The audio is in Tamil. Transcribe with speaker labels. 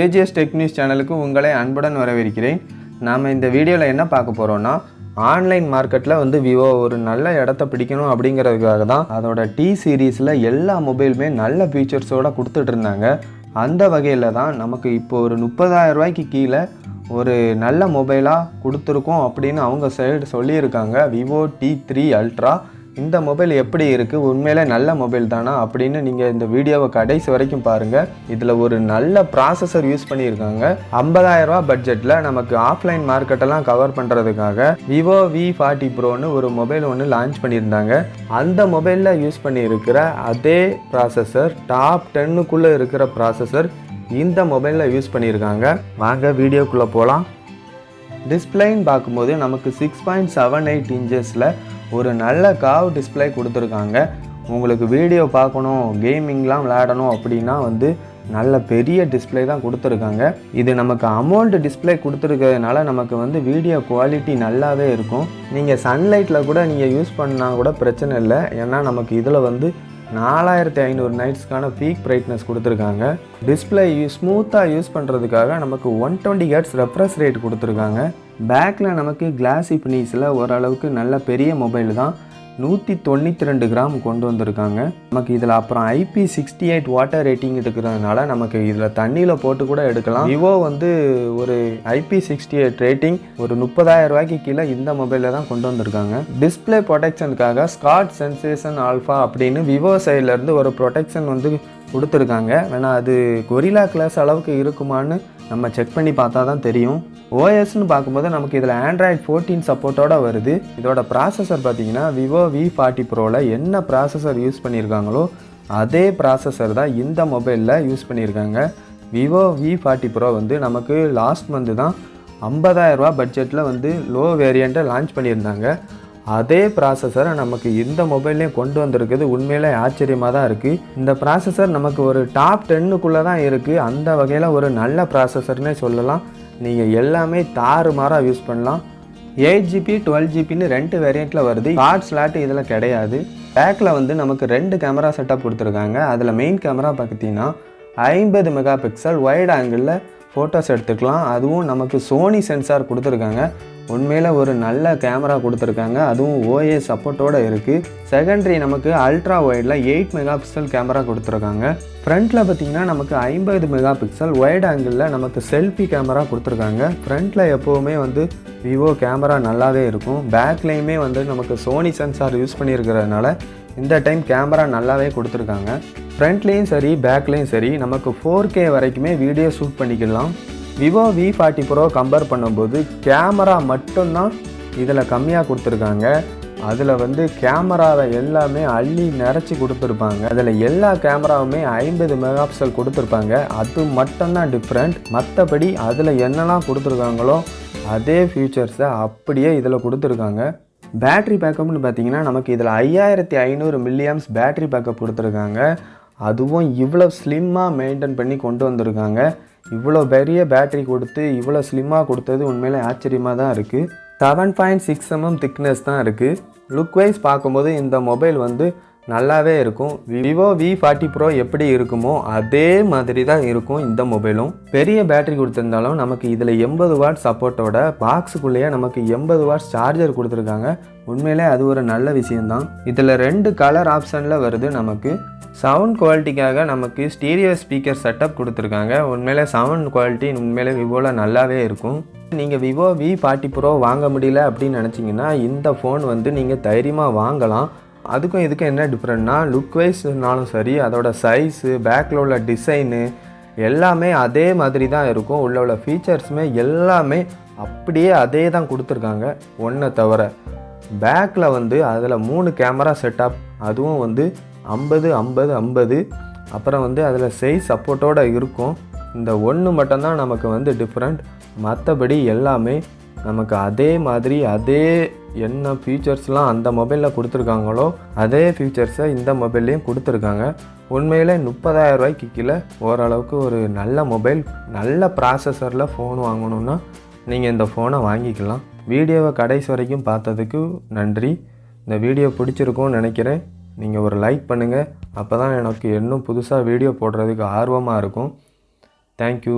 Speaker 1: ஏஜிஎஸ் டெக் நியூஸ் சேனலுக்கு உங்களை அன்புடன் வரவேற்கிறேன். நாம் இந்த வீடியோவில் என்ன பார்க்க போகிறோன்னா ஆன்லைன் மார்க்கெட்டில் வந்து விவோ ஒரு நல்ல இடத்த பிடிக்கணும் அப்படிங்கிறதுக்காக தான் அதோட டி சீரீஸில் எல்லா மொபைலுமே நல்ல ஃபீச்சர்ஸோடு கொடுத்துட்டு இருந்தாங்க. அந்த வகையில் தான் நமக்கு இப்போ ஒரு முப்பதாயிரம் ரூபாய்க்கு கீழே ஒரு நல்ல மொபைலாக கொடுத்துருக்கோம் அப்படின்னு அவங்க சைடு சொல்லியிருக்காங்க. விவோ டி த்ரீ அல்ட்ரா இந்த மொபைல் எப்படி இருக்குது உண்மையிலே நல்ல மொபைல் தானா? அப்படின்னு நீங்கள் இந்த வீடியோவை கடைசி வரைக்கும் பாருங்கள் இதில் ஒரு நல்ல ப்ராசஸர் யூஸ் பண்ணியிருக்காங்க. ஐம்பதாயிரரூபா பட்ஜெட்டில் நமக்கு ஆஃப்லைன் மார்க்கெட்டெல்லாம் கவர் பண்ணுறதுக்காக விவோ வி ஃபார்ட்டி ப்ரோன்னு ஒரு மொபைல் ஒன்று லான்ச் பண்ணியிருந்தாங்க. அந்த மொபைலில் யூஸ் பண்ணியிருக்கிற அதே ப்ராசஸர் டாப் டென்னுக்குள்ளே இருக்கிற ப்ராசஸர் இந்த மொபைலில் யூஸ் பண்ணியிருக்காங்க. வாங்க வீடியோக்குள்ளே போகலாம் டிஸ்பிளேன்னு பார்க்கும்போது நமக்கு சிக்ஸ் பாயிண்ட் செவன் எயிட் இன்ச்சஸில் ஒரு நல்ல காவ் டிஸ்பிளே கொடுத்துருக்காங்க. உங்களுக்கு வீடியோ பார்க்கணும் கேமிங்லாம் விளையாடணும் அப்படின்னா வந்து நல்ல பெரிய டிஸ்பிளே தான் கொடுத்துருக்காங்க. இது நமக்கு அமௌண்ட் டிஸ்பிளே கொடுத்துருக்கிறதுனால நமக்கு வந்து வீடியோ குவாலிட்டி நல்லாவே இருக்கும். நீங்கள் சன்லைட்டில் கூட நீங்கள் யூஸ் பண்ணால் கூட பிரச்சனை இல்லை. ஏன்னா நமக்கு இதில் வந்து நாலாயிரத்தி ஐநூறு நைட்ஸ்க்கான பீக் பிரைட்னஸ் கொடுத்துருக்காங்க. டிஸ்பிளே ஸ்மூத்தாக யூஸ் பண்ணுறதுக்காக நமக்கு one twenty hertz refresh rate கொடுத்துருக்காங்க. பேக்கில் நமக்கு கிளாசி ஃபினிஷில் ஓரளவுக்கு நல்ல பெரிய மொபைல் தான். நூற்றி தொண்ணூற்றி ரெண்டு கிராம் கொண்டு வந்திருக்காங்க. நமக்கு இதில் அப்புறம் IP sixty eight water rating இருக்கிறதுனால நமக்கு இதில் தண்ணியில் போட்டு கூட எடுக்கலாம். விவோ வந்து ஒரு ஐபி சிக்ஸ்டி எயிட் ரேட்டிங் ஒரு முப்பதாயிரம் ரூபாய்க்கு கீழே இந்த மொபைலில் தான் கொண்டு வந்திருக்காங்க. டிஸ்பிளே ப்ரொடெக்ஷனுக்காக ஸ்காட் சென்சேஷன் ஆல்ஃபா அப்படின்னு விவோ சைட்லேருந்து ஒரு ப்ரொடெக்ஷன் வந்து கொடுத்துருக்காங்க. வேணால் அது கொரிலா கிளாஸ் அளவுக்கு இருக்குமான்னு நம்ம செக் பண்ணி பார்த்தா தான் தெரியும் ஓஎஸ்ன்னு பார்க்கும்போது நமக்கு இதில் ஆண்ட்ராய்ட் ஃபோர்டீன் சப்போர்ட்டோட வருது. இதோட ப்ராசஸர் பார்த்தீங்கன்னா விவோ வி ஃபார்ட்டி ப்ரோவில் என்ன ப்ராசஸர் யூஸ் பண்ணியிருக்காங்களோ அதே ப்ராசஸர் தான் இந்த மொபைலில் யூஸ் பண்ணியிருக்காங்க. விவோ வி ஃபார்ட்டி ப்ரோ வந்து நமக்கு லாஸ்ட் மந்த்து தான் ஐம்பதாயிரரூபா பட்ஜெட்டில் வந்து லோ வேரியண்ட்டை லான்ச் பண்ணியிருந்தாங்க. அதே ப்ராசஸரை நமக்கு இந்த மொபைல்லையும் கொண்டு வந்திருக்குது. உண்மையிலே ஆச்சரியமாக தான் இருக்குது இந்த ப்ராசஸர் நமக்கு ஒரு டாப் டென்னுக்குள்ளே தான் இருக்குது அந்த வகையில் ஒரு நல்ல ப்ராசஸர்னே சொல்லலாம். நீங்கள் எல்லாமே தாறுமாறாக யூஸ் பண்ணலாம். எயிட் ஜிபி டுவெல் ஜிபின்னு ரெண்டு வேரியண்ட்டில் வருது. கார்ட் ஸ்லாட்டு இதில் கிடையாது. பேக்கில் வந்து நமக்கு ரெண்டு கேமரா செட்டப் கொடுத்துருக்காங்க. அதில் மெயின் கேமரா பார்த்தீங்கன்னா ஐம்பது மெகா பிக்சல் ஒய்ட் ஆங்கிளில் ஃபோட்டோஸ் எடுத்துக்கலாம். அதுவும் நமக்கு சோனி சென்சார் கொடுத்துருக்காங்க. உண்மையில் ஒரு நல்ல கேமரா கொடுத்துருக்காங்க. அதுவும் ஓஏ சப்போர்ட்டோடு இருக்குது செகண்டரி நமக்கு அல்ட்ரா ஒய்டில் எயிட் மெகா பிக்சல் கேமரா கொடுத்துருக்காங்க. ஃப்ரண்ட்டில் பார்த்தீங்கன்னா நமக்கு ஐம்பது மெகா பிக்சல் ஒய்ட் ஆங்கிளில் நமக்கு செல்ஃபி கேமரா கொடுத்துருக்காங்க. ஃப்ரண்ட்டில் எப்போவுமே வந்து விவோ கேமரா நல்லாவே இருக்கும். பேக்லேயுமே வந்து நமக்கு சோனி சென்சார் யூஸ் பண்ணியிருக்கிறதுனால இந்த டைம் கேமரா நல்லாவே கொடுத்துருக்காங்க. ஃப்ரண்ட்லேயும் சரி பேக்லேயும் சரி நமக்கு ஃபோர் கே வரைக்குமே வீடியோ ஷூட் பண்ணிக்கலாம். Vivo V forty pro compare பண்ணும்போது கேமரா மட்டும்தான் இதில் கம்மியாக கொடுத்துருக்காங்க. அதில் வந்து கேமராவை எல்லாமே அள்ளி நிறச்சி கொடுத்துருப்பாங்க. அதில் எல்லா கேமராவுமே ஐம்பது மெகா பிக்சல் கொடுத்துருப்பாங்க. அது மட்டும்தான் டிஃப்ரெண்ட் மற்றபடி அதில் என்னெல்லாம் கொடுத்துருக்காங்களோ அதே ஃபியூச்சர்ஸை அப்படியே இதில் கொடுத்துருக்காங்க. பேட்ரி பேக்கப்னு பார்த்தீங்கன்னா நமக்கு இதில் ஐயாயிரத்தி ஐநூறு மில்லியம்ஸ் பேட்ரி பேக்கப் கொடுத்துருக்காங்க. அதுவும் இவ்வளோ ஸ்லிம்மாக மெயின்டைன் பண்ணி கொண்டு வந்திருக்காங்க. இவ்வளோ பெரிய பேட்டரி கொடுத்து இவ்வளோ ஸ்லிம்மாக கொடுத்தது உண்மையிலே ஆச்சரியமாக தான் இருக்குது seven point six mm thickness தான் இருக்குது லுக் வைஸ் பார்க்கும்போது இந்த மொபைல் வந்து நல்லாவே இருக்கும். விவோ வி ஃபார்ட்டி ப்ரோ எப்படி இருக்குமோ அதே மாதிரி தான் இருக்கும் இந்த மொபைலும் பெரிய பேட்டரி கொடுத்துருந்தாலும் நமக்கு இதில் எண்பது வாட் சப்போர்ட்டோட பாக்ஸுக்குள்ளேயே நமக்கு எண்பது வாட்ஸ் சார்ஜர் கொடுத்துருக்காங்க. உண்மையிலே அது ஒரு நல்ல விஷயம்தான். இதில் ரெண்டு கலர் ஆப்ஷனில் வருது நமக்கு. சவுண்ட் குவாலிட்டிக்காக நமக்கு ஸ்டீரியோ ஸ்பீக்கர் செட்டப் கொடுத்துருக்காங்க. உண்மையிலே சவுண்ட் குவாலிட்டி உண்மையிலே விவோவில் நல்லாவே இருக்கும். நீங்கள் விவோ வி ஃபார்ட்டி ப்ரோ வாங்க முடியல அப்படின்னு நினச்சிங்கன்னா இந்த ஃபோன் வந்து நீங்கள் தைரியமாக வாங்கலாம். அதுக்கும் இதுக்கும் என்ன டிஃப்ரெண்ட்னா லுக் வைஸ்னாலும் சரி அதோட சைஸு பேக்கில் உள்ள டிசைனு எல்லாமே அதே மாதிரி தான் இருக்கும். உள்ள உள்ள ஃபீச்சர்ஸுமே எல்லாமே அப்படியே அதே தான் கொடுத்துருக்காங்க. ஒன்றை தவிர பேக்கில் வந்து அதில் மூணு கேமரா செட்டப் அதுவும் வந்து ஐம்பது ஐம்பது ஐம்பது. அப்புறம் வந்து அதில் சைஸ் சப்போர்ட்டோடு இருக்கும். இந்த ஒன்று மட்டும்தான் நமக்கு வந்து டிஃப்ரெண்ட் மற்றபடி எல்லாமே நமக்கு அதே மாதிரி அதே என்ன ஃபீச்சர்ஸ்லாம் அந்த மொபைலில் கொடுத்துருக்காங்களோ அதே ஃபீச்சர்ஸை இந்த மொபைல்லையும் கொடுத்துருக்காங்க. உண்மையில் முப்பதாயிரம் ரூபாய்க்கு கீழே ஓரளவுக்கு ஒரு நல்ல மொபைல் நல்ல ப்ராசஸரில் ஃபோன் வாங்கணுன்னா நீங்கள் இந்த ஃபோனை வாங்கிக்கலாம். வீடியோவை கடைசி வரைக்கும் பார்த்ததுக்கு நன்றி. இந்த வீடியோ பிடிச்சிருக்கும்னு நினைக்கிறேன். நீங்கள் ஒரு லைக் பண்ணுங்கள் அப்போ தான் எனக்கு இன்னும் புதுசாக வீடியோ போடுறதுக்கு ஆர்வமாக இருக்கும். தேங்க்யூ